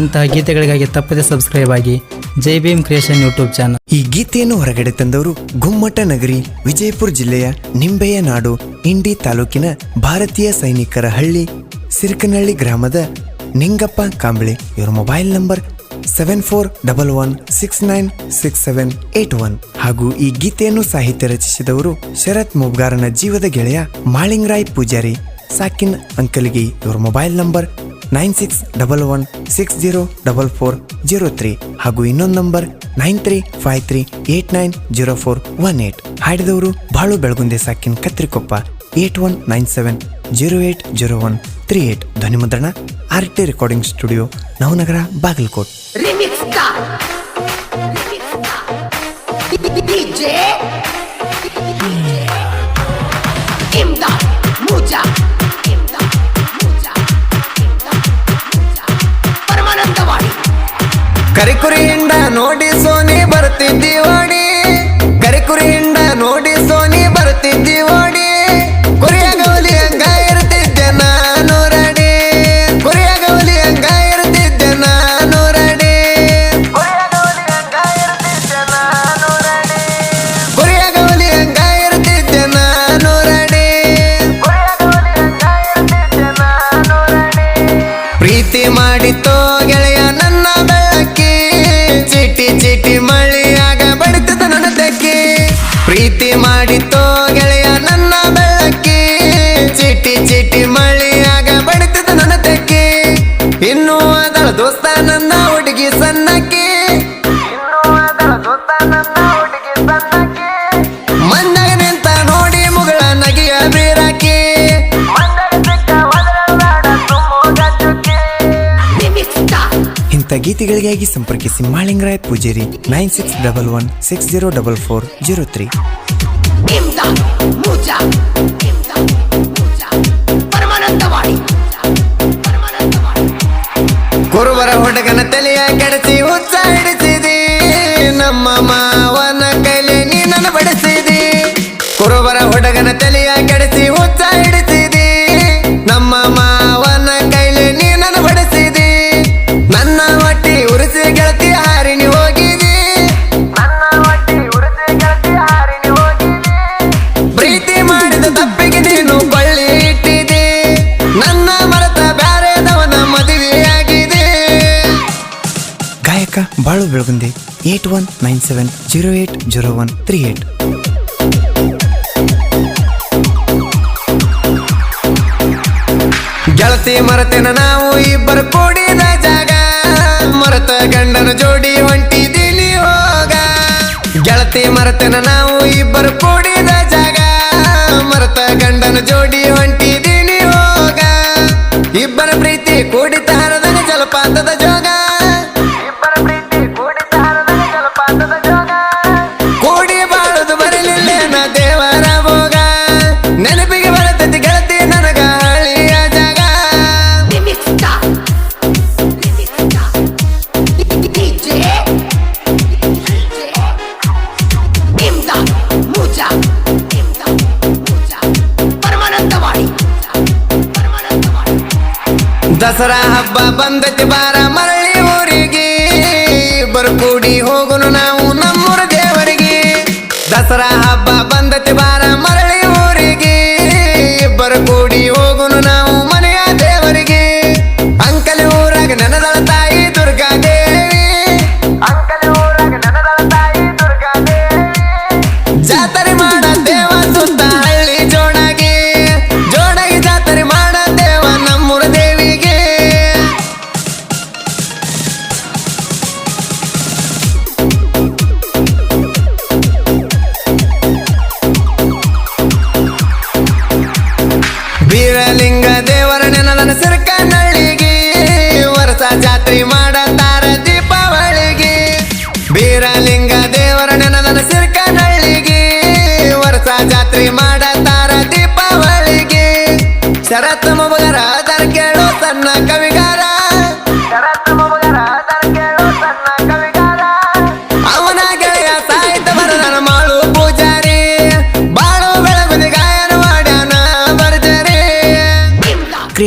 ಇಂತಹ ಗೀತೆಗಳಿಗಾಗಿ ತಪ್ಪದೇ ಸಬ್ಸ್ಕ್ರೈಬ್ ಆಗಿ Jai Bhim creation YouTube channel ಈ ಗೀತೆಯನ್ನು ಹೊರಗಡೆ ತಂದವರು ಗುಮ್ಮಟ ನಗರಿ, ವಿಜಯಪುರ ಜಿಲ್ಲೆಯ ನಿಂಬೆಯ ನಾಡು ಇಂಡಿ ತಾಲೂಕಿನ ಭಾರತೀಯ ಸೈನಿಕರ ಹಳ್ಳಿ, ಸಿರ್ಕನಹಳ್ಳಿ ಗ್ರಾಮದ ನಿಂಗಪ್ಪ ಕಾಂಬಳೆ. ಇವರ mobile number seven four double one six nine six seven eight one ಹಾಗೂ ಈ ಗೀತೆಯನ್ನು ಸಾಹಿತ್ಯ ರಚಿಸಿದವರು ಶರತ್ ಮುಬ್ಗಾರನ ಜೀವದ ಗೆಳೆಯ ಮಾಳಿಂಗ್ರಾಯ್ ಪೂಜಾರಿ, ಸಾಕಿನ್ ಅಂಕಲ್ಗಿ ಇವರ mobile number nine six double one six zero double four zero three ಹಾಗೂ ಇನ್ನೊಂದು number nine three five three eight nine zero four one eight. ಹಾಡಿದವರು Balu Belagunde ಸಾಕಿನ Katrikoppa, eight one nine seven zero eight zero one three eight. ಧ್ವನಿಮುದ್ರಣ R T recording studio, Navanagar, Bagalkot. ಕರಿಕುರಿ ಹಿಂಡ ನೋಡಿ ಸೋನಿ ಬರ್ತಿದ್ದಿ. ಪ್ರೀತಿ ಮಾಡಿತೋ ಗೆಳೆಯ ನನ್ನ ಬೆಳಕಿ. ಚಿಟಿ ಚಿಟಿ ಮಳಿಯಾಗ ಬಡಿತದ ನನ್ನ ತೆಕ್ಕಿ. ಇನ್ನೂ ಅದಳ ದೋಸ್ತ ನನ್ನ ಹುಡುಗಿ ಸಣ್ಣಕ್ಕಿ. ಮಂದಾಗ ಇಂಥ ಗೀತೆಗಳಿಗಾಗಿ ಸಂಪರ್ಕಿಸಿ Malingaray Pujeri nine six double one six zero double four zero three. ಗುರುವರ ಹುಡುಗನ ತಲೆಯ ಕೆಡಿಸಿ ಹುಚ್ಚ ಹಿಡಿಸಿದಿ ನಮ್ಮ ಮಾವನ ಕೈಲಿ ನೀನನ್ನು ಬಡಿಸಿದಿ. ಕುರುಬರ ಹುಡುಗನ ತಲೆಯ ಕೆಡಿಸಿ ಗಾಯಕ Belagundi eight one nine seven zero eight zero one three eight. ಗೆಳತಿ ಮರತೆನ ನಾವು ಇಬ್ಬರು ಕೂಡಿದ ಜಾಗ. ಮರತ ಗಂಡನ ಜೋಡಿ ಹೊಂಟಿದೀನಿ ಹೋಗ. ಗೆಳತಿ ಮರತೆನ ನಾವು ಇಬ್ಬರು ಕೂಡಿದ ಜಾಗ. ಮರತ ಗಂಡನ ಜೋಡಿ ಹೊಂಟಿದೀನಿ ದಸರಾ ಹಬ್ಬ ಬಂದತಿ ಬಾರ, ಮರಳಿ ಊರಿಗೆ ಇಬ್ಬರು ಕೂಡಿ ಹೋಗುನು ನಾವು ನಮ್ಮೂರ ದೇವರಿಗೆ. ದಸರಾ ಹಬ್ಬ ಬಂದತಿ ಬಾರ, ಮರಳಿ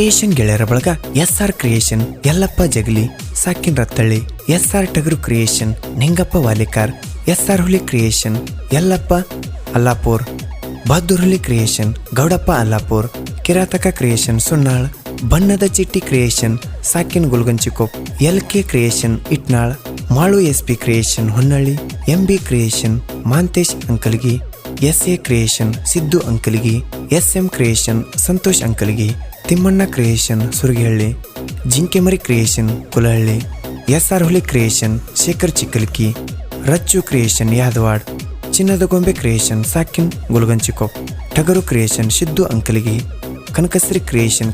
ಕ್ರಿಯೇಷನ್ ಗೆಳೆಯರ ಬಳಗ S R creation Yallappa Jagali, ಸಾಕಿನ್ Rattalli S R Tagaru creation Ningappa Walikar S R Huli creation Yallappa Allapur, Bahaddur Huli creation Gowdappa Allapur, Kirataka creation Sunnal ಬಣ್ಣದ Chitti creation ಸಾಕಿನ್ Gulganchikop L K creation Itnal, Malu S P creation Honnalli M B creation Mantesh Ankalgi S A creation Siddu Ankalgi S M creation Santosh Ankalgi Timmanna creation, Suragihalli. Jinkemari creation, Kulahalli. S R Huli creation, Shekhar Chikkalki Rachchu creation, Yadavad. ಚಿನ್ನದ Gombe creation, ಸಾಕಿನ್ Gulganchikop. Tagaru creation Siddu Ankaligi. Kanakashri creation